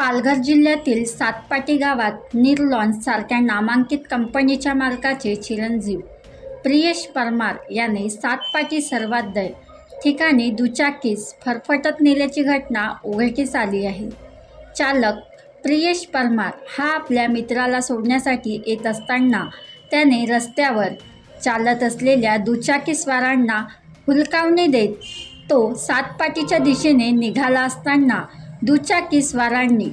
पालघर जिल्ह्यातील सातपाटी गावात निर्लॉन्स सारख्या नामांकित कंपनीच्या मालकाचे चिरंजीव प्रियेश परमार याने सातपाटी सर्वाध्याय ठिकाणी दुचाकीस फरफटत नेल्याची घटना उघडकीस आली आहे. चालक प्रियेश परमार हा आपल्या मित्राला सोडण्यासाठी येत असताना त्याने रस्त्यावर चालत असलेल्या दुचाकीस्वारांना हुलकावणी देत तो सातपाटीच्या दिशेने निघाला असताना दुचाकीस्वारांनी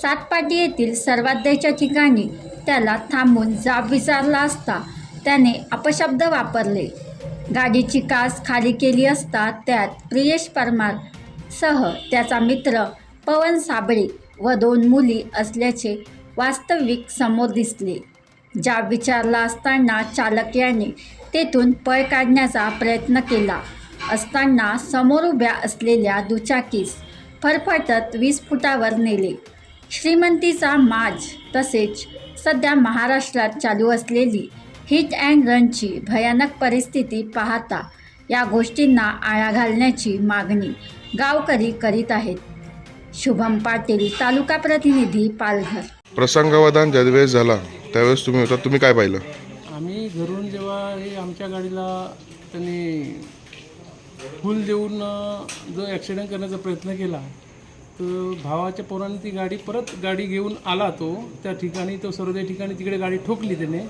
सातपाटी येथील सर्वाध्याच्या ठिकाणी त्याला थांबून जाब विचारला असता त्याने अपशब्द वापरले. गाडीची कास खाली केली असता त्यात प्रियेश परमार सह त्याचा मित्र पवन साबळे व दोन मुली असल्याचे वास्तविक समोर दिसले. जाब विचारला असताना चालक याने तेथून पळ काढण्याचा प्रयत्न केला. असताना समोर उभ्या असलेल्या दुचाकीस फरफटत वीस फुटावर नेले. श्रीमंतीचा माज तसेच सध्या महाराष्ट्रात चालू असलेली हिट अँड रनची भयानक परिस्थिती पाहता या गोष्टींना आळा घालण्याची मागणी गावकरी करीत आहेत. शुभम पाटील तालुका प्रतिनिधी पालघर. प्रसंगावधान ज्यावेळेस झाला त्यावेळेस तुम्ही होता. तुम्ही काय पाहिलं? आम्ही घरून जेव्हा हे आमच्या गाडीला त्यांनी फुल देऊन जो ॲक्सिडेंट करण्याचा प्रयत्न केला तर भावाच्या पोराने ती गाडी परत गाडी घेऊन आला तो. त्या ठिकाणी तो सर्व ठिकाणी तिकडे गाडी ठोकली त्याने.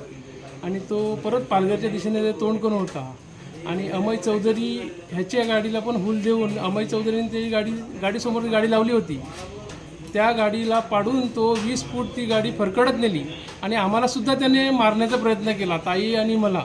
आणि तो परत पालघरच्या दिशेने ते तोंड करून होता. आणि अमय चौधरी ह्याच्या गाडीला पण हुल देऊन अमय चौधरीने ती गाडी गाडीसमोर गाडी लावली होती. त्या गाडीला पाडून तो वीस फूट ती गाडी फरकडत नेली. आणि आम्हालासुद्धा त्याने मारण्याचा प्रयत्न केला ताई आणि मला